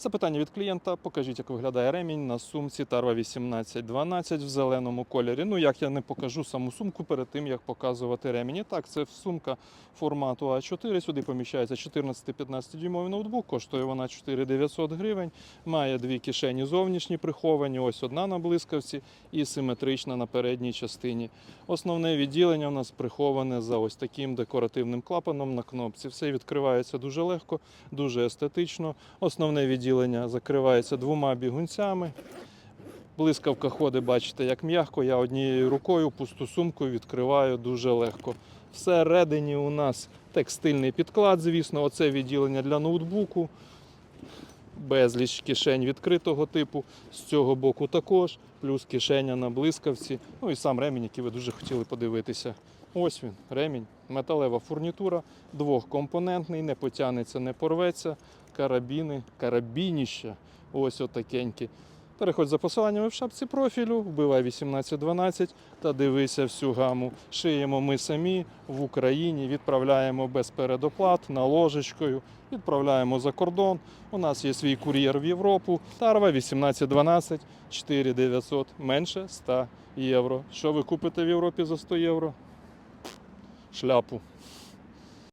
Запитання від клієнта. Покажіть, як виглядає ремінь на сумці Тарва 1812 в зеленому кольорі. Ну, як я не покажу саму сумку перед тим, як показувати ремінь. Так, це сумка формату А4. Сюди поміщається 14-15 дюймовий ноутбук. Коштує вона 4900 гривень. Має дві кишені зовнішні приховані. Ось одна на блискавці і симетрична на передній частині. Основне відділення у нас приховане за ось таким декоративним клапаном на кнопці. Все відкривається дуже легко, дуже естетично. Основне відділення закривається двома бігунцями. Блискавка ходить, бачите, як м'яко. Я однією рукою пусту сумку відкриваю дуже легко. Всередині у нас текстильний підклад, звісно, оце відділення для ноутбуку. Безліч кишень відкритого типу. З цього боку також, плюс кишеня на блискавці. Ну і сам ремінь, який ви дуже хотіли подивитися. Ось він, ремінь, металева фурнітура, двохкомпонентний, не потягнеться, не порветься. Карабіни, карабініща. Ось отакенькі. Переходь за посиланнями в шапці профілю, вбивай 1812 та дивися всю гаму. Шиємо ми самі в Україні, відправляємо без передоплат, наложечкою, відправляємо за кордон. У нас є свій кур'єр в Європу. Тарва 1812 4900, менше 100 євро. Що ви купите в Європі за 100 євро? Шляпу.